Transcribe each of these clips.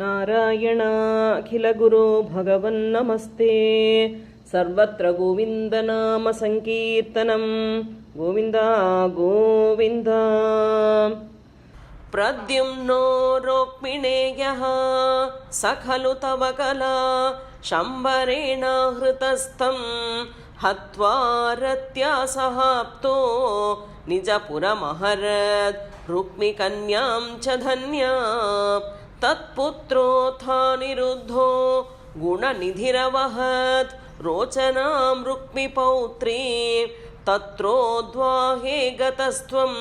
नारायणाखिलगुरो भगवन्नमस्ते सर्वत्र गोविन्दनामसङ्कीर्तनं गोविन्द गोविन्द प्रद्युम्नो रोक्मिणेयः स खलु तव कला शम्बरेण हृतस्थं हत्वा रत्या सहाप्तो निजपुरमहरत् रुक्मिकन्यां च धन्या तत्पुत्रोऽथानिरुद्धो गुणनिधिरवहत् रोचनां रुक्मिपौत्री तत्रोद्वाहे गतस्त्वं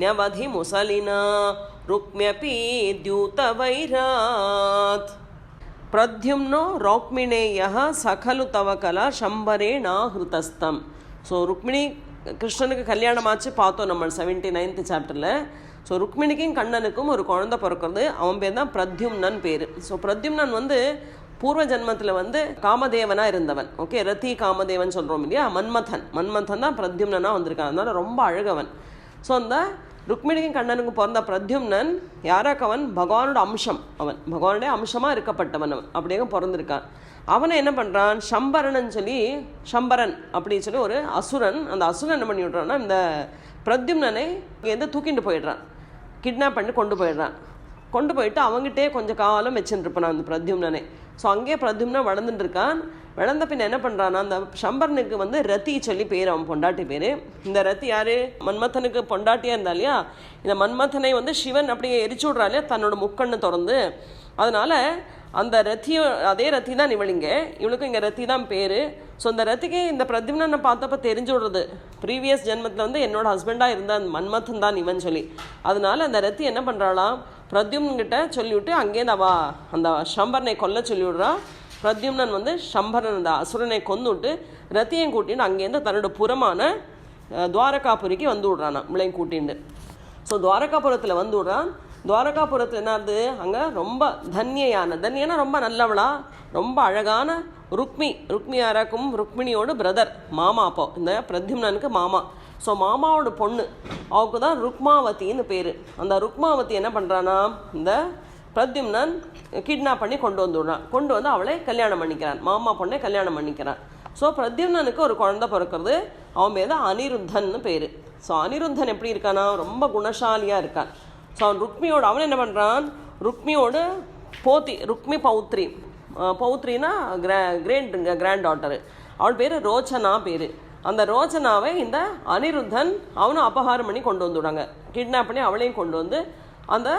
न्यवधिमुसलिना रुक्म्यपि द्यूतवैरात् பிரத்யும்னோ ரோக்மிணேய சகலு தவ கலா சம்பரேணா ஹிருதஸ்தம் ஸோ ருக்மிணி கிருஷ்ணனுக்கு கல்யாணமாச்சு பார்த்தோம் நம்ம செவன்டி நைன்த் சாப்டரில் ஸோ ருக்மிணிக்கும் கண்ணனுக்கும் ஒரு குழந்தை பிறக்கிறது. அவன் பேர் தான் பிரத்யும்னன் பேர். ஸோ பிரத்யும்னன் வந்து பூர்வ ஜென்மத்தில் வந்து காமதேவனாக இருந்தவன். ஓகே ரத்தி காமதேவன் சொல்கிறோம் இல்லையா? மன்மதன். மன்மதன் தான் பிரத்யும்னனாக வந்திருக்கான். அதனால ரொம்ப அழகவன். ஸோ அந்த ருக்மிணிக்கும் கண்ணனுக்கும் பிறந்த பிரத்யும்னன் யாராக்கு அவன் பகவானோட அம்சம் அவன். பகவானுடைய அம்சமாக இருக்கப்பட்டவன் அவன். அப்படியே பிறந்திருக்கான். அவனை என்ன பண்ணுறான் சம்பரன் சொல்லி சம்பரன் அப்படின்னு சொல்லி ஒரு அசுரன் அந்த அசுரன் என்ன பண்ணி விட்றான்னா இந்த பிரத்யும்னனை இங்கேருந்து தூக்கிட்டு போயிடுறான். கிட்னாப் பண்ணி கொண்டு போயிடுறான். கொண்டு போயிட்டு அவங்ககிட்டே கொஞ்சம் காலம் வச்சுட்டு அந்த பிரத்யும்னனை. ஸோ அங்கேயே பிரத்யும்னா வளர்ந்துட்டு இருக்கான். வளர்ந்த பின்ன என்ன பண்ணுறான்னா அந்த சம்பரனுக்கு வந்து ரத்தி சொல்லி பேர் அவன் பொண்டாட்டி பேர். இந்த ரத்தி யார்? மன்மத்தனுக்கு பொண்டாட்டியாக இருந்தா இல்லையா? இந்த மன்மதனை வந்து சிவன் அப்படியே எரிச்சு விட்றா இல்லையா? தன்னோட முக்கண்ணு திறந்து. அதனால் அந்த ரத்தியும் அதே ரத்தி தான் இவளிங்க. இவளுக்கும் இங்கே ரத்தி தான் பேர். ஸோ அந்த ரத்திக்கு இந்த பிரத்யும்னனை பார்த்தப்ப தெரிஞ்சு விடுறது ப்ரீவியஸ் ஜென்மத்தில் வந்து என்னோட ஹஸ்பண்டாக இருந்த அந்த மன்மத்தன் தான் இவன் சொல்லி. அதனால அந்த ரத்தி என்ன பண்ணுறாளாம் பிரத்யும்கிட்ட சொல்லிவிட்டு அங்கேருந்து அவா அந்த சம்பரனை கொல்ல சொல்லிவிடுறா. பிரத்யும்னன் வந்து சம்பரன் அந்த அசுரனை கொன்னுட்டு ரத்தியம் கூட்டின்னு அங்கேருந்து தன்னோட புறமான துவாரகாபுரிக்கு வந்து விடுறானா இவளையும் கூட்டின்னு. ஸோ துவாரகாபுரத்தில் வந்து விடுறான். துவாரகாபுரத்தில் என்னது? அங்கே ரொம்ப தன்யையான தன்யனா ரொம்ப நல்லவளா? ரொம்ப அழகான ருக்மி ருக்மி யாராக்கும் ருக்மிணியோட பிரதர் மாமா அப்போ. இந்த பிரத்யும்னனுக்கு மாமா. ஸோ மாமாவோட பொண்ணு. அவளுக்கு தான் ருக்மாவதின்னு பேர். அந்த ருக்மாவதி என்ன பண்ணுறானா இந்த பிரத்யும்னன் கிட்னாப் பண்ணி கொண்டு வந்துடுறான். கொண்டு வந்து அவளை கல்யாணம் பண்ணிக்கிறான். மாமா பொண்ணை கல்யாணம் பண்ணிக்கிறான். ஸோ பிரத்யும்னனுக்கு ஒரு குழந்தை பிறக்கிறது. அவன் பேர் தான் அனிருத்தன்னு பேர். ஸோ அனிருத்தன் எப்படி இருக்கானா ரொம்ப குணசாலியாக இருக்கான். ஸோ அவன் ருக்மியோட அவன் என்ன பண்ணுறான் ருக்மியோட போத்தி ருக்மி பௌத்ரி பௌத்ரினா கிரா கிரேண்ட் கிராண்ட் டாட்டரு அவள் பேர் ரோச்சனா பேர். அந்த ரோச்சனாவை இந்த அனிருத்தன் அவனும் அபகாரம் பண்ணி கொண்டு வந்துவிடாங்க கிட்னாப் பண்ணி அவளையும் கொண்டு வந்து அந்த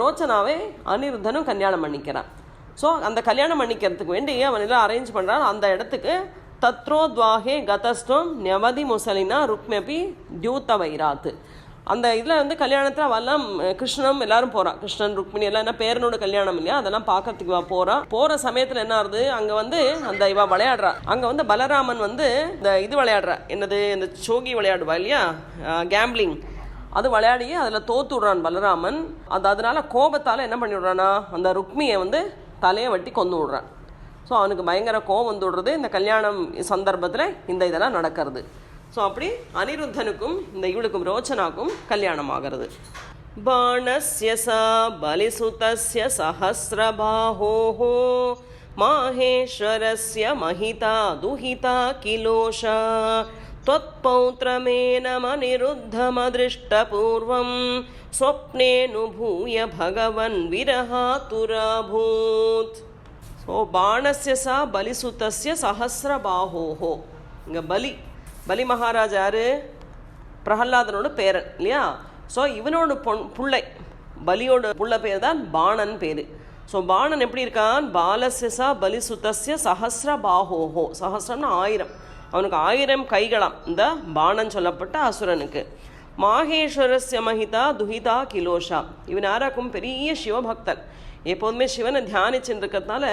ரோச்சனாவை அனிருத்தனும் கல்யாணம் பண்ணிக்கிறான். ஸோ அந்த கல்யாணம் பண்ணிக்கிறதுக்கு வேண்டி அவன் எல்லாம் அரேஞ்ச் பண்ணுறான் அந்த இடத்துக்கு தத்ரோத்வாகே கதஸ்டம் நெவதி முசலினா ருக்மபி தியூத்த வைராத்து. அந்த இதில் வந்து கல்யாணத்தில் அவெல்லாம் அஹ், கிருஷ்ணனும் எல்லாரும் போகிறான் கிருஷ்ணன் ருக்மிணி எல்லாம் என்ன பேரனோட கல்யாணம் இல்லையா? அதெல்லாம் பார்க்கறதுக்கு இவ போகிறான் போகிற சமயத்தில் என்ன ஆகுது? அங்கே வந்து அந்த இவ விளையாடுறா. அங்கே வந்து பலராமன் வந்து இந்த இது விளையாடுறா. என்னது? இந்த சோகி விளையாடுவா இல்லையா? கேம்பிளிங் அது விளையாடி அதில் தோத்து விடுறான் பலராமன். அது அதனால கோபத்தால் என்ன பண்ணிவிடுறானா அந்த ருக்மியை வந்து தலையை வெட்டி கொண்டு விடுறான். ஸோ அவனுக்கு பயங்கர கோபம் வந்து விடுறது இந்த கல்யாணம் சந்தர்ப்பத்தில் இந்த இதெல்லாம் நடக்கிறது. ஸோ அப்படி அனிருத்தனுக்கும் இந்த இவளுக்கும் ரோச்சனாக்கும் கல்யாணம் ஆகிறது பாணஸ்ய சா பலிசுதஸ்ய சஹசிரபாஹோஹோ மாஹேஸ்வரஸ்ய மஹிதா துஹிதா கிலோஷா त्वत्पौत्रमेनमनिरुद्धमदृष्टपूर्वं स्वप्नेऽनुभूय भगवन् विरहातुराभूत् ஸோ பாணஸ்ய சா பலிசுத்தஸ்ய சஹசிரபாஹோஹோ இங்கே பலி பலி மகாராஜா பேரன் இல்லையா? ஸோ இவனோட பொன் புள்ளை பலியோட புள்ள பேர் தான் பாணன் பேர். ஸோ பாணன் எப்படி இருக்கான்? பாலசிசா பலி சுத்தசிய சஹசிர பாஹோஹோ. சஹசிரம்னு ஆயிரம். அவனுக்கு ஆயிரம் கைகளாம் இந்த பாணன் சொல்லப்பட்ட அசுரனுக்கு. மாகேஸ்வரஸ்ய மஹிதா துஹிதா கிலோஷா. இவன் யாராக்கும்? பெரிய சிவபக்தன். எப்போதுமே சிவனை தியானிச்சுட்டு இருக்கிறதுனால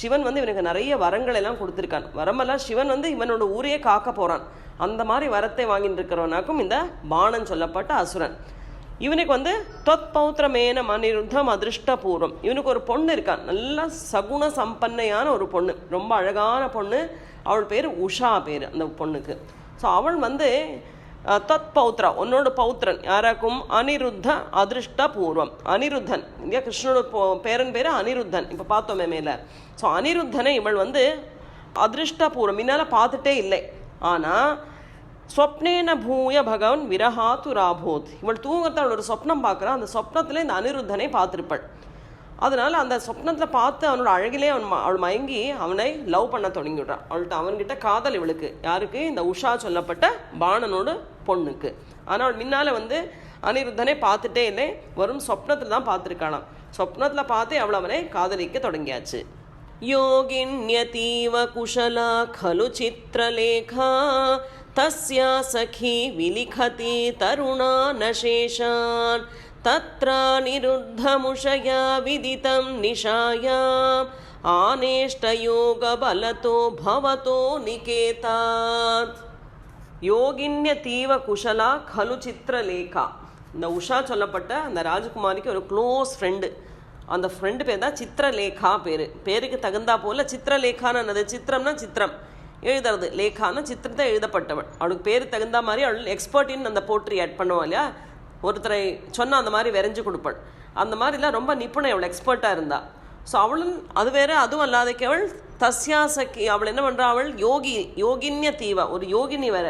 சிவன் வந்து இவனுக்கு நிறைய வரங்கள் எல்லாம் கொடுத்துருக்கான். வரமெல்லாம் சிவன் வந்து இவனோட ஊரையே காக்க போகிறான் அந்த மாதிரி வரத்தை வாங்கிட்டு இருக்கிறவனாக்கும் இந்த பாணன் சொல்லப்பட்ட அசுரன். இவனுக்கு வந்து தொத் பௌத்திரமேன மனிருத்தம் அதிருஷ்டபூர்வம். இவனுக்கு ஒரு பொண்ணு இருக்கான். நல்லா சகுண சம்பன்னையான ஒரு பொண்ணு. ரொம்ப அழகான பொண்ணு. அவள் பேர் உஷா பேர் அந்த பொண்ணுக்கு. ஸோ அவள் வந்து தத் பௌத்ரா உன்னோட பௌத்திரன் யாராக்கும் அனிருத்த அதிருஷ்ட பூர்வம் அனிருத்தன் இல்லையா கிருஷ்ணனோட போ- பேரன் பேர் அனிருத்தன் இப்போ பார்த்தோமே மேலே ஸோ அனிருத்தனை இவள் வந்து அதிருஷ்டபூர்வம் முன்னால் பார்த்துட்டே இல்லை ஆனால் ஸ்வப்னேன பூய பகவன் விரஹாத்துராபோத் இவள் தூங்கத்தை அவள் ஒரு சொப்னம் பார்க்குறா அந்த சொப்னத்தில் இந்த அனிருத்தனை பார்த்துருப்பாள் அதனால அந்த சொப்னத்தில் பார்த்து அவனோட அழகிலே அவன் ம- அவள் மயங்கி அவனை லவ் பண்ண தொடங்கிவிடுறான் அவள்கிட்ட அவன்கிட்ட காதல் இவளுக்கு யாருக்கு இந்த உஷா சொல்லப்பட்ட பாணனோட பொண்ணுக்கு ஆனால் அவள் முன்னால் வந்து அனிருத்தனை பார்த்துட்டே இல்லை வரும் சொப்னத்தில் தான் பார்த்துருக்காளாம் சொப்னத்தில் பார்த்து அவள் அவனை காதலிக்க தொடங்கியாச்சு योगिन्यतीव कुशला खलु चित्रलेखा तस्या सखी विलिखति तरुणानशेषान् तत्रानिरुद्धमुषया विदितं निशायाम् आनेष्टयोगबलतो भवतो निकेतात् யோகின்ய தீவ குஷலா கலு சித்திரலேகா இந்த உஷா சொல்லப்பட்ட அந்த ராஜகுமாரிக்கு ஒரு க்ளோஸ் ஃப்ரெண்டு அந்த ஃப்ரெண்டு பேர் தான் சித்திரலேகா பேர் பேருக்கு தகுந்தா போல சித்திரலேகான்னு என்னது சித்திரம்னா சித்திரம் எழுதுறது லேகான்னா சித்திரத்தை எழுதப்பட்டவள் அவளுக்கு பேர் தகுந்த மாதிரி அவள் எக்ஸ்பர்ட்டின்னு அந்த போட்ரி ஆட் பண்ணுவாள் இல்லையா ஒருத்தரை சொன்னால் அந்த மாதிரி விரைஞ்சு கொடுப்பாள். அந்த மாதிரிலாம் ரொம்ப நிப்புணை அவள் எக்ஸ்பர்ட்டாக இருந்தா. ஸோ அவளும் அது வேற அதுவும் அல்லாதக்கு அவள் தஸ்யாசக்கி அவள் என்ன பண்ணுறா அவள் யோகி யோகின்ய தீவா ஒரு யோகினி வேற.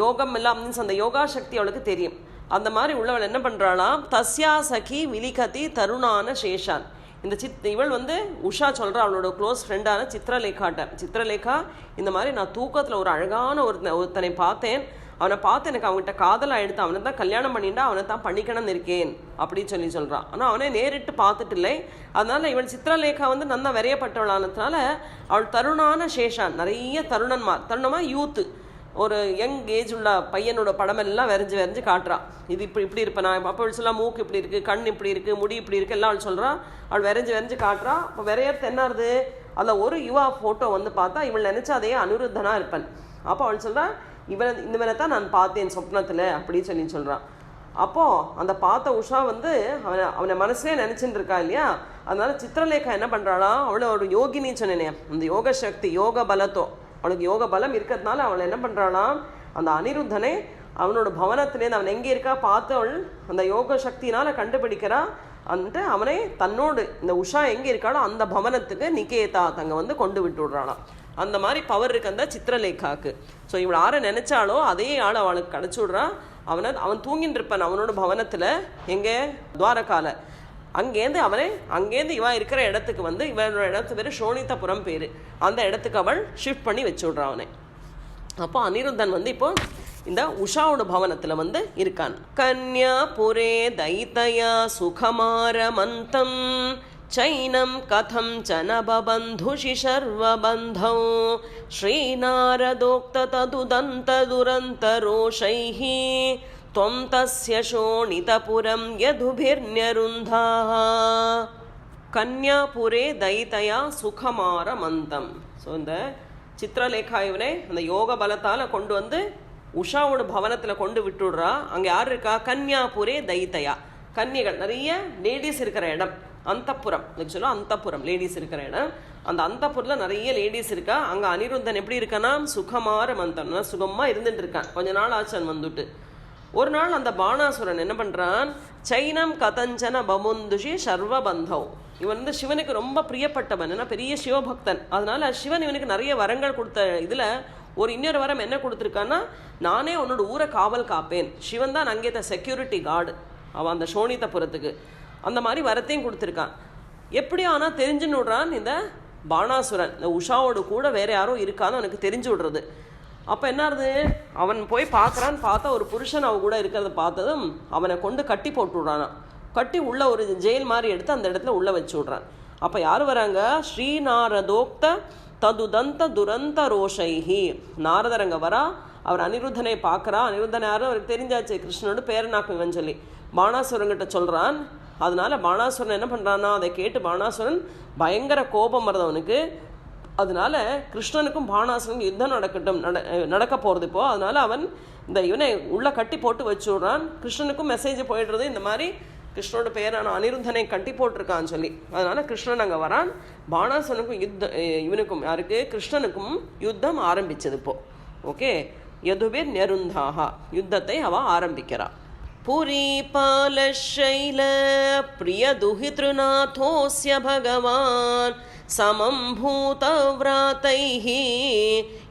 யோகம் எல்லாம் மீன்ஸ் அந்த யோகா சக்தி அவளுக்கு தெரியும். அந்த மாதிரி உள்ளவள் என்ன பண்ணுறாளாம் தஸ்யா சகி விலிகதி தருணான சேஷான். இந்த சித் இவள் வந்து உஷா சொல்கிறா அவளோட க்ளோஸ் ஃப்ரெண்டான சித்திரலேகாட்ட. சித்திரலேகா இந்த மாதிரி நான் தூக்கத்தில் ஒரு அழகான ஒரு ஒருத்தனை பார்த்தேன். அவனை பார்த்து எனக்கு அவன்கிட்ட காதல் ஆயிடுத்து அவனை தான் கல்யாணம் பண்ணிட்டா அவனை தான் பண்ணிக்கணும்னு இருக்கேன் அப்படின்னு சொல்லி சொல்கிறான் ஆனால் அவனே நேரிட்டு பார்த்துட்டு இல்லை. அதனால் இவள் சித்திரலேகா வந்து நல்லா விரையப்பட்டவளானதுனால அவள் தருணான சேஷான் நிறைய தருணன்மார். தருணமாக யூத்து. ஒரு யங் ஏஜ் உள்ள பையனோட படமெல்லாம் வரைஞ்சி வரைஞ்சி காட்டுறான் இது இப்படி இப்படி இருப்பேன்? நான் அப்போ அவள் சொல்லலாம் மூக்கு இப்படி இருக்குது கண் இப்படி இருக்குது முடி இப்படி இருக்குது எல்லாம் அவள் சொல்கிறான் அவள் வரைஞ்சி வரைஞ்சி காட்டுறா. அப்போ வரையறது என்னது அதில் ஒரு யுவா ஃபோட்டோ வந்து பார்த்தா இவள் நினச்சா அதே அனுருத்தனாக இருப்பேன். அப்போ அவள் சொல்கிறான் இவன் இந்தவனை தான் நான் பார்த்தேன் சொப்னத்தில் அப்படின்னு சொல்லி சொல்கிறான் அப்போது அந்த பார்த்த உஷா வந்து அவனை அவனை மனசுலேயே நினச்சிட்டு இருக்கா இல்லையா? அதனால சித்திரலேகா என்ன பண்ணுறாளா அவளை ஒரு யோகினி சொன்னேன். அந்த யோக சக்தி யோக பலத்தோ. அவளுக்கு யோக பலம் இருக்கிறதுனால அவளை என்ன பண்ணுறாளாம் அந்த அனிருத்தனை அவனோட பவனத்திலேருந்து அவன் எங்கே இருக்கா பார்த்தவள் அந்த யோக சக்தினால் கண்டுபிடிக்கிறா. வந்துட்டு அவனை தன்னோடு இந்த உஷா எங்கே இருக்காளோ அந்த பவனத்துக்கு நிகேதா தங்க வந்து கொண்டு விட்டு விடுறாளாம். அந்த மாதிரி பவர் இருக்கு அந்த சித்திரலேகாக்கு. ஸோ இவள் யாரை நினைச்சாலோ அதே ஆள் அவளுக்கு கிடச்சி விட்றா அவனை அவன் தூங்கிட்டு இருப்பான் அவனோட பவனத்தில். எங்கே? துவாரக்கால அங்கேருந்து அவனை அங்கேருந்து இவன் இருக்கிற இடத்துக்கு வந்து இவனோட இடத்து பேர் சோனிதபுரம் பேர். அந்த இடத்துக்கு அவள் ஷிஃப்ட் பண்ணி வச்சு விட்றான் அவனை. அப்போ அனிருத்தன் வந்து இப்போ இந்த உஷாவோட பவனத்தில் வந்து இருக்கான். கன்யா புரே தைத்தயா சுகமாரமந்தம் चैनं कथं च न बबन्धुषि सर्वबन्धौ श्रीनारदोक्ततदुदन्तदुरन्तरोषैः त्वं तस्य शोणितपुरं यदुभिर्न्यरुन्धाः கன்யாபுரே தைத்தயா சுகமாரமந்தம் ஸோ இந்த சித்திரலேகா இவனை அந்த யோக பலத்தால் கொண்டு வந்து உஷாவோட பவனத்தில் கொண்டு விட்டுடுறா அங்கே யார் இருக்கா கன்யாபுரே தைத்தயா கன்னிகள் நிறைய லேடிஸ் இருக்கிற இடம் அந்தப்புரம். ஆக்சுவலாக அந்தப்புரம் லேடிஸ் இருக்கிற இடம். அந்த அந்தப்புரில் நிறைய லேடிஸ் இருக்கா? அங்கே அனிருத்தன் எப்படி இருக்கானா சுகமார மந்தன். சுகமாக இருந்துட்டு இருக்கான். கொஞ்ச நாள் ஆச்சன் வந்துட்டு. ஒரு நாள் அந்த பாணாசுரன் என்ன பண்ணுறான் சைனம் கதஞ்சன பமுந்துஷி சர்வபந்தவ் இவன் வந்து சிவனுக்கு ரொம்ப பிரியப்பட்டவன். ஏன்னா பெரிய சிவபக்தன். அதனால சிவன் இவனுக்கு நிறைய வரங்கள் கொடுத்த இதில் ஒரு இன்னொரு வரம் என்ன கொடுத்துருக்கான்னா நானே உன்னோட ஊரை காவல் காப்பேன். சிவன் தான் அங்கே செக்யூரிட்டி கார்டு அவன் அந்த சோனிதபுரத்துக்கு அந்த மாதிரி வரத்தையும் கொடுத்துருக்கான். எப்படி ஆனால் தெரிஞ்சுன்னு விடுறான் இந்த பாணாசுரன் இந்த உஷாவோட கூட வேறு யாரும் இருக்கான்னு அவனுக்கு தெரிஞ்சு விடுறது. அப்போ என்னது அவன் போய் பார்க்குறான்னு பார்த்தா ஒரு புருஷன் அவ கூட இருக்கிறத பார்த்ததும் அவனை கொண்டு கட்டி போட்டு விட்றானா கட்டி உள்ள ஒரு ஜெயில் மாதிரி எடுத்து அந்த இடத்துல உள்ளே வச்சு விட்றான். அப்போ யார் வராங்க? ஸ்ரீநாரதோக்த ததுதந்த துரந்த ரோஷைஹி. நாரதரங்க வரா அவர் அனிருத்தனை பார்க்குறா. அனிருத்தன் யாரும் அவருக்கு தெரிஞ்சாச்சு. கிருஷ்ணனோட பேரனாக்கும் சொல்லி. பாணாசுரங்கிட்ட சொல்கிறான் அதனால பாணாசுரன் என்ன பண்ணுறான்னா அதை கேட்டு பாணாசுரன் பயங்கர கோபம் வருது அவனுக்கு. அதனால கிருஷ்ணனுக்கும் பாணாசுரனுக்கும் யுத்தம் நடக்கட்டும் நட நடக்க போகிறது இப்போ. அதனால அவன் இந்த இவனை உள்ளே கட்டி போட்டு வச்சு விட்றான் கிருஷ்ணனுக்கும் மெசேஜ் போயிடுறது இந்த மாதிரி கிருஷ்ணனோட பேரான அனிருந்தனை கட்டி போட்டிருக்கான்னு சொல்லி. அதனால கிருஷ்ணன் அங்கே வரான். பாணாசுரனுக்கும் யுத்தம் இவனுக்கும் யாருக்கு? கிருஷ்ணனுக்கும் யுத்தம் ஆரம்பிச்சது இப்போது ஓகே? எதுவே நெருந்தாகா. யுத்தத்தை அவன் ஆரம்பிக்கிறான் पुरीपालशैल प्रियदुहितृनाथोऽस्य भगवान्, समं भूतव्रातैः,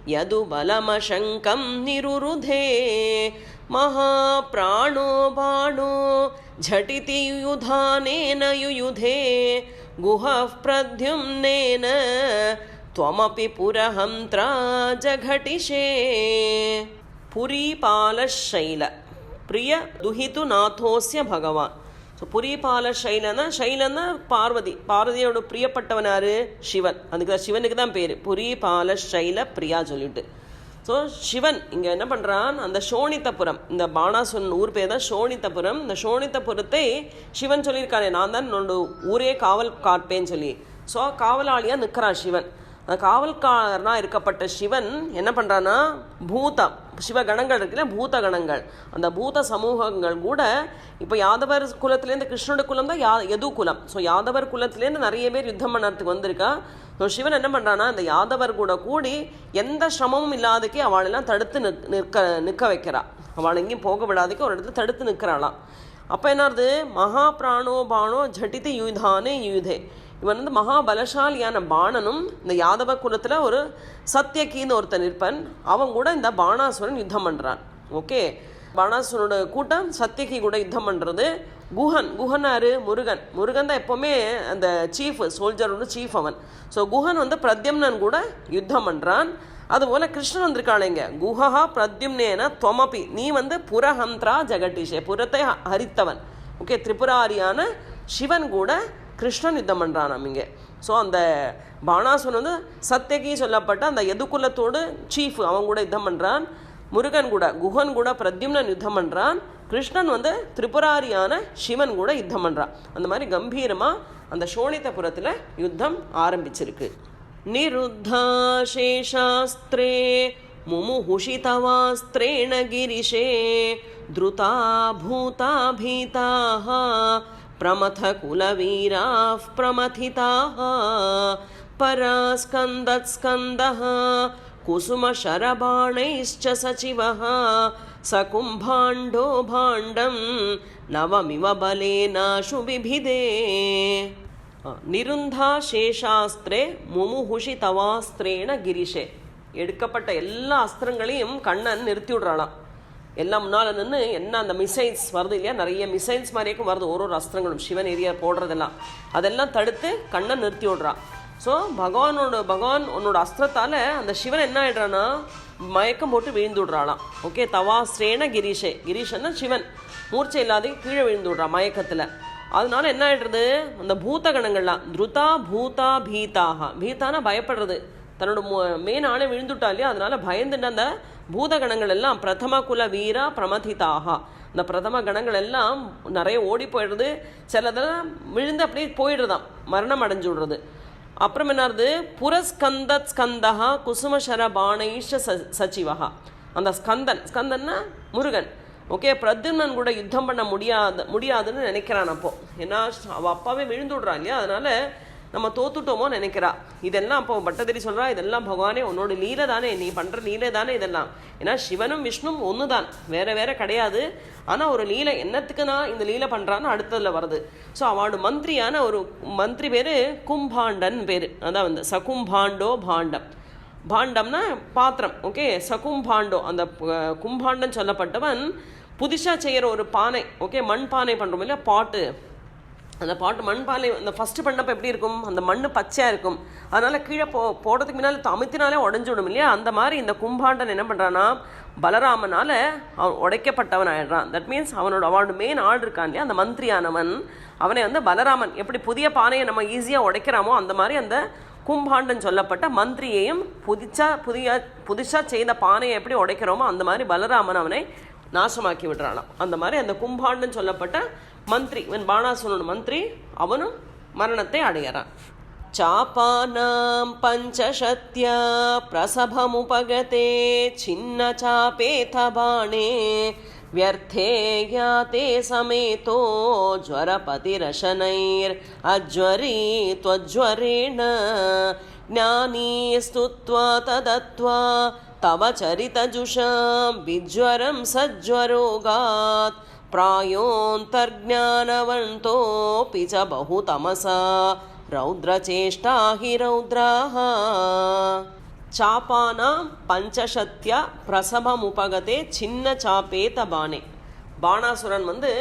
यदुबलमशङ्कं निरुरुधे, महाप्राणो बाणो झटिति युधानेन युयुधे गुहः प्रद्युम्नेन त्वमपि पुरहन्त्रा जघटिषे पुरीपालशैल பிரிய துஹிது நாதோஸ்ய பகவான். ஸோ புரிபால சைலனா சைலன்னா பார்வதி. பார்வதியோட பிரியப்பட்டவனாரு சிவன். அதுக்கு தான் சிவனுக்கு தான் பேர். புரிபால சைல பிரியா சொல்லிட்டு. ஸோ சிவன் இங்கே என்ன பண்ணுறான் அந்த சோனித்தபுரம். இந்த பானாசுரன் ஊர் பேர் தான் சோனித்தபுரம். இந்த சோனித்தபுரத்தை சிவன் சொல்லியிருக்கானே நான் தான் என்னோட ஊரே காவல் காப்பேன்னு சொல்லி. ஸோ காவலாளியாக நிற்கிறான் சிவன். காவல்காரனாக இருக்கப்பட்ட சிவன் என்ன பண்ணுறான்னா பூதம் சிவகணங்கள் இருக்குல்ல பூத கணங்கள் அந்த பூத சமூகங்கள் கூட இப்போ யாதவர் குலத்துலேருந்து கிருஷ்ணோட குலம் தான் யா எது குலம். ஸோ யாதவர் குலத்துலேருந்து நிறைய பேர் யுத்தம் பண்ணுறதுக்கு வந்திருக்கா. ஸோ சிவன் என்ன பண்ணுறான்னா அந்த யாதவர் கூட கூடி எந்த சிரமமும் இல்லாதக்கே அவளெல்லாம் தடுத்து நிற் நிற்க நிற்க வைக்கிறா. அவள் எங்கேயும் போக விடாதக்கு ஒரு இடத்துல தடுத்து நிற்கிறாளாம். அப்போ என்னது மகா பிராணோ பானோ ஜட்டித்து யுதானே யுதே. இவன் வந்து மகா பலசாலியான பாணனும் இந்த யாதவ குலத்தில் ஒரு சத்தியகின்னு ஒருத்தன் இருப்பன். அவன் கூட இந்த பாணாசுரன் யுத்தம் பண்ணுறான் ஓகே? பாணாசுரனோட கூட்டம் சத்தியகி கூட யுத்தம் பண்ணுறது குஹன் குஹன் முருகன். முருகன் தான் எப்போவுமே அந்த சீஃப் சோல்ஜரோட சீஃப் அவன். ஸோ குஹன் வந்து பிரத்யம்னன் கூட யுத்தம் பண்ணுறான் அதுபோல் கிருஷ்ணன் வந்திருக்காளேங்க குஹா பிரத்யும்னேன துவமபி. நீ வந்து புரஹந்திரா ஜெகட்டீஷே புறத்தை ஹ- ஹரித்தவன். ஓகே? திரிபுராரியான சிவன் கூட கிருஷ்ணன் யுத்தம் பண்ணுறானாம் இங்கே. ஸோ அந்த பாணாசுரன் வந்து சத்தியகி சொல்லப்பட்ட அந்த எதுக்குலத்தோடு சீஃப் அவன் கூட யுத்தம் பண்ணுறான் முருகன் கூட குஹன் கூட பிரத்யும்னன் யுத்தம் பண்ணுறான் கிருஷ்ணன் வந்து திரிபுராரியான சிவன் கூட யுத்தம் பண்ணுறான் அந்த மாதிரி கம்பீரமாக அந்த சோழித்தபுரத்தில் யுத்தம் ஆரம்பிச்சிருக்கு. நிருத்தாசேஷாஸ்திரே முமுஹுஷிதவாஸ்திரேண கிரிஷே திருதா பூதா பீதாஹா प्रमथकुलवीराः प्रमथिताः परास्कन्दत्स्कन्दः कुसुमशरबाणैश्च सचिवः सकुम्भाण्डो भाण्डं नवमिव बलेनाशु बिभिदे நிருந்தா சேஷாஸ்திரே முமுஹுஷி தவாஸ்திரேன கிரிஷே எடுக்கப்பட்ட எல்லா அஸ்திரங்களையும் கண்ணன் நிறுத்தி விடுறாளாம் எல்லாம் முன்னால் நின்று என்ன அந்த மிசைல்ஸ் வருது இல்லையா? நிறைய மிசைல்ஸ் மாதிரியும் வருது. ஒரு ஒரு அஸ்திரங்களும் சிவன் ஏரியா போடுறதெல்லாம். அதெல்லாம் தடுத்து கண்ணை நிறுத்தி விடுறான். ஸோ பகவானோட பகவான் உன்னோட அஸ்திரத்தால் அந்த சிவன் என்ன ஆகிடுறான்னா மயக்கம் போட்டு விழுந்து விடுறாளாம். ஓகே தவாஸ்ரேன கிரீஷே. கிரீஷன்னா சிவன். மூர்ச்சை இல்லாத கீழே விழுந்து விடுறான் மயக்கத்தில். அதனால என்ன ஆகிடுறது அந்த பூத்த கணங்கள்லாம் துருதா பூதா பீதாக பீதானா பயப்படுறது. தன்னோட மெயின் ஆளே விழுந்துட்டா இல்லையா? அதனால பயந்துட்டு அந்த பூத கணங்கள் எல்லாம் பிரதம குல வீரா பிரமதிதாகா. இந்த பிரதம கணங்கள் எல்லாம் நிறைய ஓடி போயிடுறது சிலதெல்லாம் விழுந்து அப்படியே போயிடுறதாம். மரணம் அடைஞ்சு விடுறது அப்புறம் என்னது புரஸ்கந்த ஸ்கந்தகா குசுமசர பாணைஷ ச சச்சிவகா அந்த ஸ்கந்தன் ஸ்கந்தன்னா முருகன். ஓகே பிரத்யும்னன் கூட யுத்தம் பண்ண முடியாத முடியாதுன்னு நினைக்கிறான் அப்போ. ஏன்னா அவள் அப்பாவே விழுந்து விடுறான் இல்லையா? அதனால நம்ம தோத்துட்டோமோ நினைக்கிறா. இதெல்லாம் அப்போ பட்டதிரி சொல்றா இதெல்லாம் பகவானே உன்னோட லீலை தானே நீ பண்ற லீலை தானே இதெல்லாம். ஏன்னா சிவனும் விஷ்ணும் ஒன்று தான் வேற வேற கிடையாது. ஆனால் ஒரு லீலை என்னத்துக்கு நான் இந்த லீலை பண்றான்னு அடுத்ததுல வருது. ஸோ அவனோட மந்திரியான ஒரு மந்திரி பேரு கும்பாண்டன் பேரு. அதான் வந்து சகும்பாண்டோ பாண்டம். பாண்டம்னா பாத்திரம் ஓகே சகும்பாண்டோ அந்த கும்பாண்டன் சொல்லப்பட்டவன் புதுசாக செய்கிற ஒரு பானை ஓகே மண் பானை பண்ணுறோம் இல்லையா? பாட்டு. அந்த பாட்டு மண்பானை அந்த ஃபஸ்ட்டு பண்ணப்போ எப்படி இருக்கும்? அந்த மண் பச்சையாக இருக்கும். அதனால் கீழே போ போடுறதுக்கு முன்னால் அமுத்தினாலே உடஞ்சி விடும் இல்லையா? அந்த மாதிரி இந்த கும்பாண்டன் என்ன பண்ணுறான்னா பலராமனால் அவன் உடைக்கப்பட்டவன் ஆயிடுறான் தட் மீன்ஸ் அவனோட அவனோட மெயின் ஆள் இருக்கான் இல்லையா? அந்த மந்திரியானவன். அவனை வந்து பலராமன் எப்படி புதிய பானையை நம்ம ஈஸியாக உடைக்கிறோமோ அந்த மாதிரி அந்த கும்பாண்டன் சொல்லப்பட்ட மந்திரியையும் புதிச்சா புதிய புதுசாக செய்த பானையை எப்படி உடைக்கிறோமோ அந்த மாதிரி பலராமன் அவனை நாசமாக்கி விடுறானாம். அந்த மாதிரி அந்த கும்பாண்டன் சொல்லப்பட்ட ಮಂತ್ರಿ ಇವನು ಬಾಣಾಸುರನು ಮಂತ್ರಿ ಅವನು ಮರಣತೆ ಅಡೆಯರ ಚಾಪಾನಾಂ ಪಂಚಶತ್ಯ ಪ್ರಸಭಮುಪಗತೆ ಚಿನ್ನ ಚಾಪೇಥ ಬಾಣೆ ವ್ಯರ್ಥೇ ಯಾತೆ ಸಮೇತೋ ಜ್ವರಪತಿರಶನೈರ್ ಅಜ್ವರಿ ತ್ವಜ್ವರೇಣ ಜ್ಞಾನೀ ಸ್ತುತ್ವಾ ತದತ್ವಾ ತವ ಚರಿತಜುಷಾಂ ವಿಜ್ವರಂ ಸಜ್ವರೋಗಾತ್ प्रायोऽन्तर्ज्ञानवन्तोऽपि च बहुतमसा रौद्रचेष्टा हि रौद्राः चापानां பஞ்சசத்யா பிரசவமுபகதே சின்ன சாப்பேத பானே பாணாசுரன் வந்து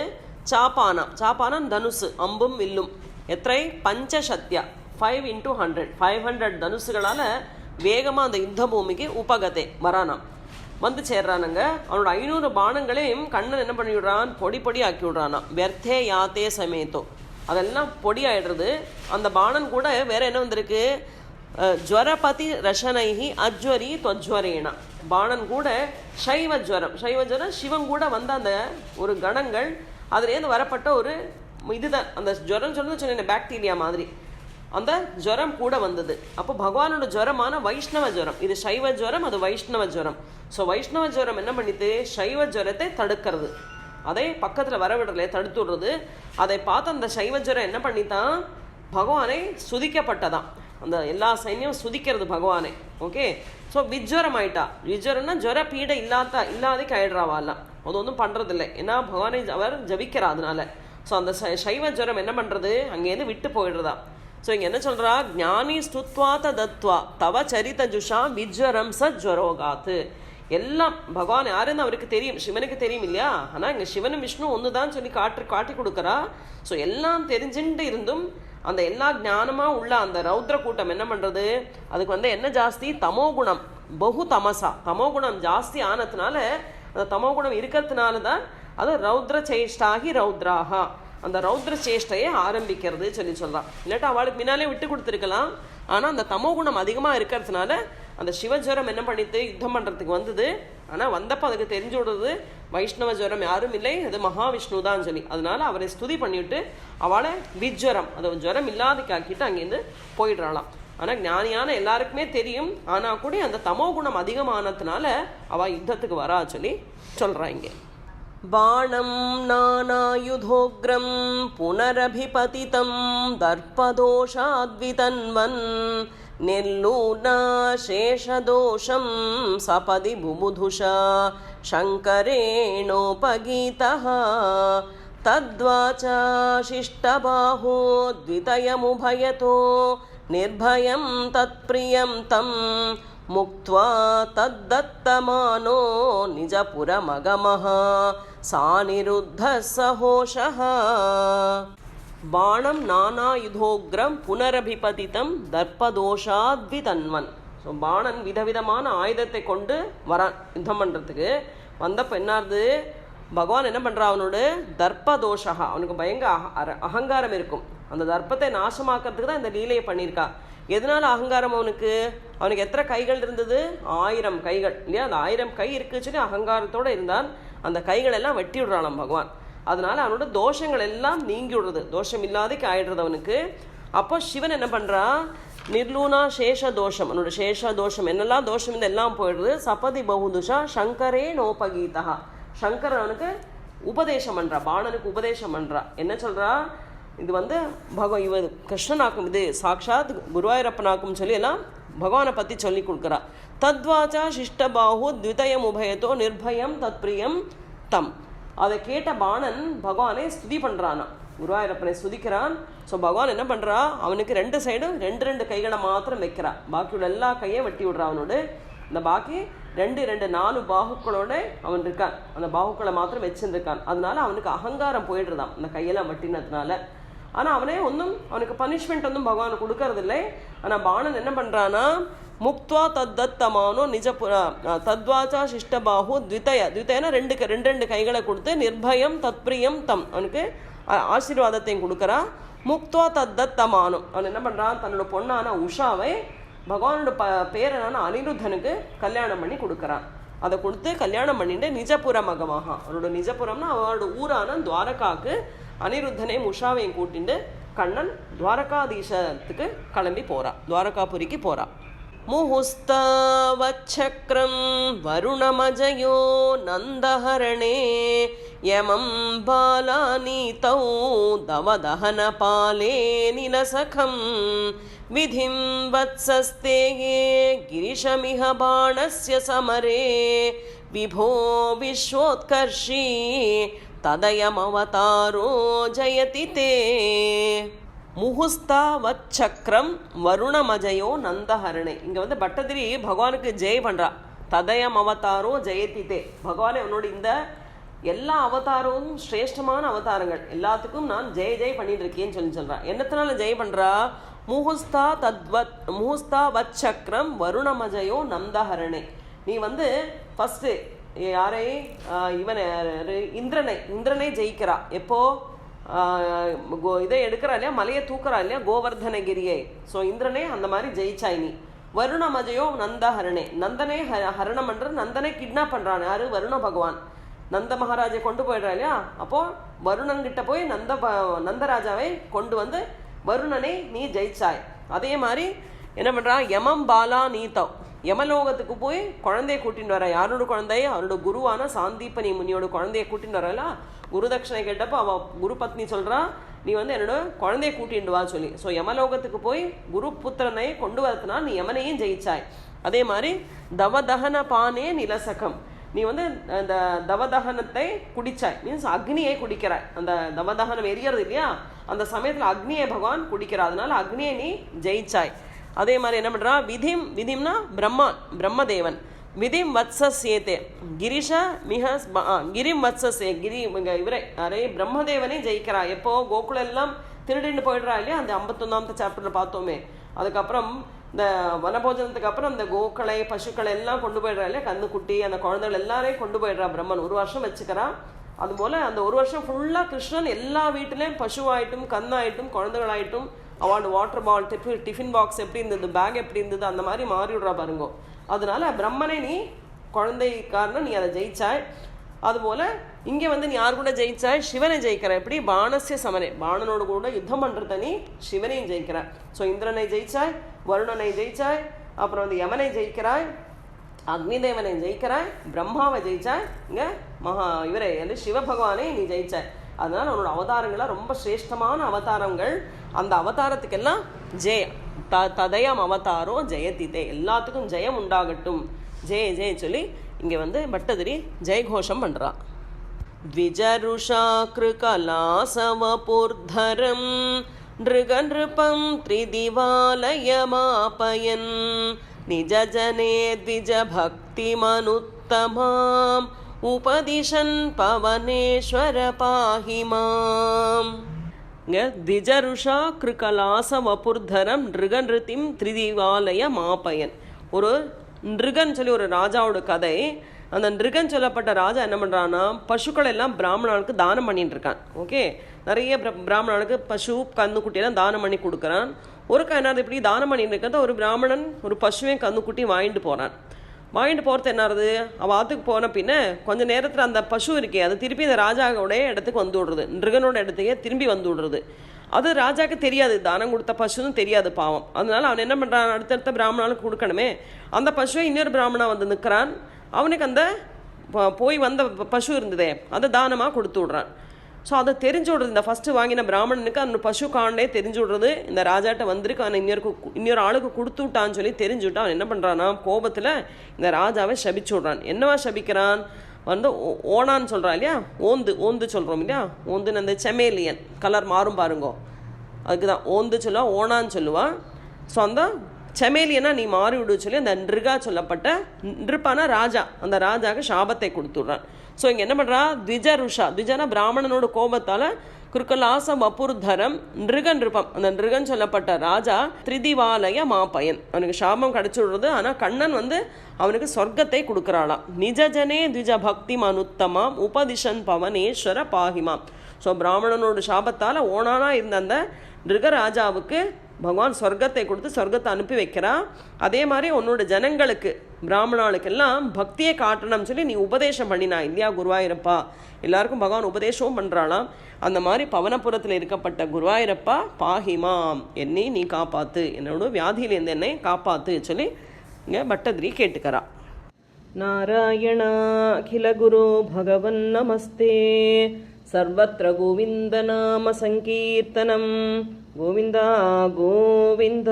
சாப்பானாம் சாப்பானாம் தனுசு அம்பும் வில்லும் எத்தனை பஞ்சசத்யா five into hundred five hundred தனுசுகளால் வேகமாக அந்த யுத்த பூமிக்கு உபகதே வரானாம் வந்து சேர்றானுங்க. அவனோட ஐநூறு பானங்களையும் கண்ணன் என்ன பண்ணி விடுறான் பொடி பொடி ஆக்கி விடுறானா. வெர்த்தே யாத்தே சமயத்தோ அதெல்லாம் பொடி ஆயிடுறது அந்த பானம் கூட வேற என்ன வந்திருக்கு? ஜுவரபதி ரஷனைஹி அஜ்வரி தொஜ்வரேனா. பாணன் கூட சைவ ஜுவரம். சைவ ஜுவரம் சிவன் கூட வந்த அந்த ஒரு கணங்கள். அதுலேருந்து வரப்பட்ட ஒரு இதுதான். அந்த ஜுவரம் சொன்னது சொன்னேன் பாக்டீரியா மாதிரி. அந்த ஜுரம் கூட வந்தது. அப்போ பகவானோட ஜுரமான வைஷ்ணவ ஜுரம். இது சைவ ஜுரம் அது வைஷ்ணவ ஜுரம். ஸோ வைஷ்ணவ ஜுரம் என்ன பண்ணிட்டு சைவ ஜுரத்தை தடுக்கிறது. அதை பக்கத்தில் வரவிடலையே தடுத்து விடுறது. அதை பார்த்து அந்த சைவ ஜுரம் என்ன பண்ணித்தான்? பகவானை சுதிக்கப்பட்டதாம் அந்த எல்லா சைன்யம் சுதிக்கிறது பகவானை. ஓகே ஸோ விஜ்வரம் ஆயிட்டா. விஜ்வரம்னா ஜுர பீடை இல்லாத இல்லாதைக்கு ஆயிடுறாவாலாம் அது ஒன்றும் பண்ணுறதில்லை ஏன்னா பகவானை அவர் ஜபிக்கிறா அதனால. ஸோ அந்த சை- சைவ ஜுரம் என்ன பண்ணுறது அங்கேருந்து விட்டு போயிடுறதா ஸோ இங்கே என்ன சொல்கிறா ஞானி ஸ்துத்வாத தத்வா தவ சரித ஜுஷா விஜ்வரம் ச ஜுவரோகாத்து. எல்லாம் பகவான் யாருன்னு அவருக்கு தெரியும். சிவனுக்கு தெரியும் இல்லையா? ஆனால் இங்கே சிவனும் விஷ்ணு ஒன்று தான் சொல்லி காட்டு காட்டி கொடுக்குறா. ஸோ எல்லாம் தெரிஞ்சுட்டு இருந்தும் அந்த எல்லா ஞானமாக உள்ள அந்த ரௌத்ர கூட்டம் என்ன பண்ணுறது அதுக்கு வந்து என்ன ஜாஸ்தி? தமோ குணம். பகு தமசா. தமோ குணம் ஜாஸ்தி ஆனதுனால அந்த தமோ குணம் இருக்கிறதுனால தான் அது ரௌத்ர சேஷ்டாகி ரௌத்ராகா. அந்த ரௌத்ர சேஷ்டையை ஆரம்பிக்கிறது சொல்லி சொல்கிறான் இல்லாட்டா அவளுக்கு முன்னாலே விட்டு கொடுத்துருக்கலாம். ஆனால் அந்த தமோ குணம் அதிகமாக இருக்கிறதுனால அந்த சிவஜுரம் என்ன பண்ணிட்டு யுத்தம் பண்ணுறதுக்கு வந்தது. ஆனால் வந்தப்போ அதுக்கு தெரிஞ்சு விடுறது வைஷ்ணவ ஜுரம் யாரும் இல்லை அது மகாவிஷ்ணு தான் சொல்லி. அதனால அவரை ஸ்துதி பண்ணிவிட்டு அவளை விஜ்வரம் அது ஜுரம் இல்லாதக்காக்கிட்டு அங்கேருந்து போயிடுறாளாம். ஆனால் ஞானியான எல்லாருக்குமே தெரியும். ஆனால் கூட அந்த தமோ குணம் அதிகமானதுனால அவள் யுத்தத்துக்கு வரா சொல்லி சொல்கிறாங்க இங்கே. बाणं नानायुधोग्रं पुनरभिपतितं दर्पदोषाद्वितन्वन् निर्लूना शेषदोषं सपदि बुबुधुषा शङ्करेणोपगीतः तद्वाचा शिष्टबाहो द्वितयमुभयतो निर्भयं तत्प्रियं तं मुक्त्वा तद्दत्तमानो निजपुरमगमः சாநிருத்த சாநிருத்தசோஷः பாணம் நானாயுதோக்ரம் புனரபிபதித்தம் தர்ப்பதோஷாத்விதன்வன் ஸோ பாணன் விதவிதமான ஆயுதத்தை கொண்டு வரான் யுத்தம் பண்ணுறதுக்கு வந்தப்போ என்னாருது பகவான் என்ன பண்ணுறா அவனோட தர்ப்ப தோஷா அவனுக்கு பயங்கர அகங்காரம் இருக்கும். அந்த தர்ப்பத்தை நாசமாக்கிறதுக்கு தான் இந்த லீலையை பண்ணியிருக்கா. எதனால் அகங்காரம் அவனுக்கு? அவனுக்கு எத்தனை கைகள் இருந்தது? ஆயிரம் கைகள். இல்லையா? அந்த ஆயிரம் கை இருக்குச்சுன்னு அகங்காரத்தோடு இருந்தான். அந்த கைகள் எல்லாம் வெட்டி விடுறானாம் பகவான். அதனால அவனோட தோஷங்கள் எல்லாம் நீங்கி விடுறது தோஷம் இல்லாதக்கு ஆயிடுறது அவனுக்கு. அப்போ சிவன் என்ன பண்ணுறான் நிர்லூனா சேஷ தோஷம் அவனோட சேஷ தோஷம் என்னெல்லாம் தோஷம் இந்த எல்லாம் போயிடுது? சபதி பகுதுஷா சங்கரே நோபகீதா சங்கர் அவனுக்கு உபதேசம் பண்ணுறா பாணனுக்கு உபதேசம் பண்ணுறா என்ன சொல்கிறா இது வந்து பகவ இவ கிருஷ்ணனாக்கும் இது. சாக்ஷாத் குருவாயூரப்பனாக்கும் சொல்லி எல்லாம் பகவானை பற்றி சொல்லி கொடுக்குறா. தத்வாச்சா சிஷ்டபாஹு த்விதயம் உபயத்தோ நிர்பயம் தத்பிரியம் தம் அதை கேட்ட பாணன் பகவானை ஸ்துதி பண்ணுறானா குருவாயூரப்பனை ஸ்துதிக்கிறான். ஸோ பகவான் என்ன பண்ணுறா அவனுக்கு ரெண்டு சைடும் ரெண்டு ரெண்டு கைகளை மாத்திரம் வைக்கிறா. பாக்கியோட எல்லா கையும் வெட்டி விடுறா அவனோட. இந்த பாக்கி ரெண்டு ரெண்டு நாலு பாகுக்களோட அவன் இருக்கான். அந்த பாகுக்களை மாத்திரம் வச்சுருக்கான் அதனால அவனுக்கு அகங்காரம் போயிடுறதான் அந்த கையெல்லாம் வெட்டினதுனால. ஆனால் அவனே ஒன்றும் அவனுக்கு பனிஷ்மெண்ட் ஒன்றும் பகவான் கொடுக்கறதில்லை. ஆனால் பாணன் என்ன பண்ணுறான்னா முக்த்வா தத்தமானோ நிஜ தத்வாச்சா சிஷ்டபாஹு த்விதய. த்விதயனா ரெண்டு க- ரெண்டு ரெண்டு கைகளை கொடுத்து நிர்பயம் தத்பிரியம் தம். அவனுக்கு ஆசீர்வாதத்தையும் கொடுக்குறா. முக்த்வா தத்தமானோ. அவன் என்ன பண்ணுறான் தன்னோட பொண்ணான உஷாவை பகவானோட ப பேரனான அனிருத்தனுக்கு கல்யாணம் பண்ணி கொடுக்குறான் அதை கொடுத்து கல்யாணம் பண்ணிட்டு நிஜபுர மகமாக. அவனோட நிஜபுரம்னா அவனோட ஊரான துவாரகாவுக்கு அனிருத்தனையும் உஷாவையும் கூட்டிட்டு கண்ணன் துவாரகாதீசத்துக்கு கிளம்பி போகிறான் துவாரகாபுரிக்கு போகிறான் मुहुस्तावच्छक्रं वरुणमजयो नन्दहरणे यमं बालानीतौ दवदहनपाले निलसखं विधिं वत्सस्ते ये गिरिशमिह बाणस्य समरे विभो विश्वोत्कर्षी तदयमवतारो जयति ते முகுஸ்தாவத் சக்கரம் வருணமஜயோ நந்தஹரணே. இங்கே வந்து பட்டதிரி பகவானுக்கு ஜெய் பண்ணுறா ததயம் அவதாரோ ஜெயதிதே. பகவானே உன்னோட இந்த எல்லா அவதாரமும் சிரேஷ்டமான அவதாரங்கள். எல்லாத்துக்கும் நான் ஜெய ஜெய் பண்ணிட்டு இருக்கேன்னு சொல்லி சொல்கிறான் என்னத்தினால ஜெய் பண்ணுறா முகுஸ்தா தத்வத் முகுஸ்தா வத் சக்கரம் வருணமஜயோ நந்தஹரணே. நீ வந்து ஃபஸ்ட்டு யாரை? இவனை இந்திரனை. இந்திரனை ஜெயிக்கிறா. எப்போது இதை எடுக்கிறா இல்லையா? மலையை தூக்குறா இல்லையா? கோவர்தனகிரியை. ஸோ இந்திரனே அந்த மாதிரி ஜெயிச்சாய் நீ வருணமஜயோ நந்தஹரணே நந்தனே ஹ ஹரணம் பண்ற நந்தனை கிட்னாப் பண்ணுறான் யாரு? வருண பகவான். நந்த மகாராஜை கொண்டு போயிடுறா இல்லையா? அப்போ வருணன்கிட்ட போய் நந்த ப- நந்தராஜாவை கொண்டு வந்து வருணனை நீ ஜெயிச்சாய். அதே மாதிரி என்ன பண்ணுறான் யமம் பாலா நீதவ் யமலோகத்துக்கு போய் குழந்தைய கூட்டின்னு வர. யாரோட குழந்தைய? அவரோட குருவான சாந்தீபனி முனியோட குழந்தைய கூட்டின்னு வரல. குருதட்சணை கேட்டப்போ அவ குரு பத்னி சொல்றா நீ வந்து என்னோட குழந்தைய கூட்டிட்டு வா சொல்லி. ஸோ யமலோகத்துக்கு போய் குரு புத்திரனை கொண்டு வரதுனா நீ யமனையும் ஜெயிச்சாய். அதே மாதிரி தவதகன பானே நிலசகம். நீ வந்து அந்த தவதகனத்தை குடிச்சாய். மீன்ஸ் அக்னியை குடிக்கிறாய். அந்த தவதகனம் எரியறது இல்லையா? அந்த சமயத்தில் அக்னியை பகவான் குடிக்கிறார். அதனால அக்னியை நீ ஜெயிச்சாய். அதே மாதிரி என்ன பண்றா? விதிம் விதிம்னா பிரம்மா பிரம்மதேவன். விதிம் வத்சஸ்யேதே கிரிஷ மிக கிரிம் வத்சஸ்யே கிரி இவரை இவரே அரே பிரம்மதேவனே ஜெயிக்கிறா. எப்போ கோகுலெல்லாம் எல்லாம் திருடின்னு போயிடுறா இல்லையா? அந்த ஐம்பத்தொன்னாமത്തെ சாப்டர்ல பார்த்தோமே. அதுக்கப்புறம் இந்த வனபோஜனத்துக்கு அப்புறம் இந்த கோக்களை பசுக்களை எல்லாம் கொண்டு போயிடுறா இல்லையா? கண்ணுக்குட்டி அந்த குழந்தைகள் எல்லாரையும் கொண்டு போயிடுறா பிரம்மன். ஒரு வருஷம் வச்சுக்கிறா. அதுபோல அந்த ஒரு வருஷம் ஃபுல்லா கிருஷ்ணன் எல்லா வீட்டிலையும் பசுவாயிட்டும் கண்ணாயிட்டும் குழந்தைகளாயிட்டும் அவளோட வாட்டர் பால் டிஃபின் டிஃபின் பாக்ஸ் எப்படி இருந்தது பேக் எப்படி இருந்தது அந்த மாதிரி மாறி விடுறா பாருங்க. அதனால பிரம்மனை நீ குழந்தைக்காரன நீ அதை ஜெயிச்சாய். அதுபோல் இங்கே வந்து நீ யார் கூட ஜெயிச்சாய்? சிவனை ஜெயிக்கிற. எப்படி? பானசிய சமனே. பாணனோடு கூட யுத்தம் பண்ணுறத நீ சிவனையும் ஜெயிக்கிற. ஸோ இந்திரனை ஜெயிச்சாய் வருணனை ஜெயிச்சாய் அப்புறம் வந்து யமனை ஜெயிக்கிறாய் அக்னிதேவனை ஜெயிக்கிறாய் பிரம்மாவை ஜெயிச்சாய். இங்கே மகா இவரை வந்து சிவபகவானை நீ ஜெயிச்சாய். அதனால உன்னோட அவதாரங்கள்லாம் ரொம்ப சிரேஷ்டமான அவதாரங்கள் அந்த அவதாரத்துக்கெல்லாம் ஜெய த ததயம் அவதாரோ ஜெயதிதே எல்லாத்துக்கும் ஜெயம் உண்டாகட்டும் ஜெய ஜெய சொல்லி இங்கே வந்து பட்டதிரி ஜெயகோஷம் பண்றா द्विजरुषाकृकलासवपुर्धरं नृगनृपं त्रिदिवालयमापयन् निजजने द्विजभक्तिमनुत्तमाम् उपदिशन् पवनेश्वर पाहि माम् இங்க திஜருஷா கிருகலாச வபுர்தரம் நிருகநிருத்திம் திரிதிவாலய மாப்பயன் ஒரு நிருகன் சொல்லி ஒரு ராஜாவோட கதை அந்த நிருகன் சொல்லப்பட்ட ராஜா என்ன பண்றான்னா பசுக்கள் எல்லாம் பிராமணனுக்கு தானம் பண்ணிட்டு இருக்கான் ஓகே நிறைய பிர- பிராமணனுக்கு பசு கன்னுக்குட்டியெல்லாம் தானம் பண்ணி கொடுக்குறான் ஒரு என்ன இப்படி தானம் பண்ணிட்டு இருக்கிறத ஒரு பிராமணன் ஒரு பசுவையும் கன்னுக்குட்டி வாங்கிட்டு போறான் வாங்கிட்டு போகிறது என்ன ஆகுது அவள் ஆற்றுக்கு போன பின்ன கொஞ்சம் நேரத்தில் அந்த பசு இருக்கே அது திருப்பி அந்த ராஜாவோடைய இடத்துக்கு வந்து விடுறது. நிருகனோட இடத்துக்கே திரும்பி வந்து விடுறது. அது ராஜாக்கு தெரியாது. தானம் கொடுத்த பசுன்னு தெரியாது பாவம். அதனால அவன் என்ன பண்ணுறான் அடுத்தடுத்த பிராமணனுக்கு கொடுக்கணுமே. அந்த பசுவை இன்னொரு பிராமணன் வந்து நிற்கிறான் அவனுக்கு அந்த போய் வந்த பசு இருந்ததே அதை தானமாக கொடுத்து விட்றான். ஸோ அதை தெரிஞ்சு விடுறது இந்த ஃபஸ்ட்டு வாங்கின பிராமணனுக்கு அந்த பசு காண்டே தெரிஞ்சு விடுறது இந்த ராஜாட்ட வந்திருக்கு. அவன் இன்னொரு கு- இன்னொரு ஆளுக்கு கொடுத்து விட்டான்னு சொல்லி தெரிஞ்சு விட்டான் அவன் என்ன பண்ணுறான்னா கோபத்தில் இந்த ராஜாவை சபிச்சு விட்றான் என்னவா சபிக்கிறான்? வந்து ஓ- ஓணான்னு சொல்கிறான் இல்லையா? ஓந்து ஓந்து சொல்கிறோம் இல்லையா? ஓந்துன்னு அந்த செமேலியன் கலர் மாறும் பாருங்கோ. அதுக்கு தான் ஓந்து சொல்லுவா ஓணான்னு சொல்லுவாள் ஸோ அந்த செமேலியனா நீ மாறி விடு சொல்லி அந்த நிருகா சொல்லப்பட்ட நிருப்பான ராஜா அந்த ராஜாவுக்கு சாபத்தை கொடுத்துடுறான். ஸோ இங்கே என்ன பண்ணுறா த்விஜ ருஷா. த்விஜனா பிராமணனோட கோபத்தால் குருக்கலாசம் அபுர்தரம் நிருகன் நிருப்பம் அந்த நிருகன் சொல்லப்பட்ட ராஜா திரிதிவாலய மாப்பயன். அவனுக்கு சாபம் கிடச்சி விடுறது. ஆனால் கண்ணன் வந்து அவனுக்கு சொர்க்கத்தை கொடுக்குறாளாம். நிஜஜனே த்விஜ பக்தி மனுத்தமாம் உபதிஷன் பவனேஸ்வர பாகிமாம். ஸோ பிராமணனோட சாபத்தால் ஓனானா இருந்த அந்த நிருகராஜாவுக்கு பகவான் சொர்க்கத்தை கொடுத்து சொர்க்கத்தை அனுப்பி வைக்கிறான். அதே மாதிரி உன்னோட ஜனங்களுக்கு பிராமணாளுக்கெல்லாம் பக்தியை காட்டணும்னு சொல்லி நீ உபதேசம் பண்ணினா இந்தியா குருவாயிரப்பா? எல்லாருக்கும் பகவான் உபதேசமும் பண்ணுறாளாம் அந்த மாதிரி பவனபுரத்தில் இருக்கப்பட்ட குருவாயிரப்பா பாகிமாம் என்னை நீ காப்பாத்து. என்னோட வியாதியிலேருந்து என்னை காப்பாத்து சொல்லி இங்கே பட்டதிரி கேட்டுக்கிறா. நாராயணா அகில குரு பகவன் நமஸ்தே. गोविन्द गोविन्द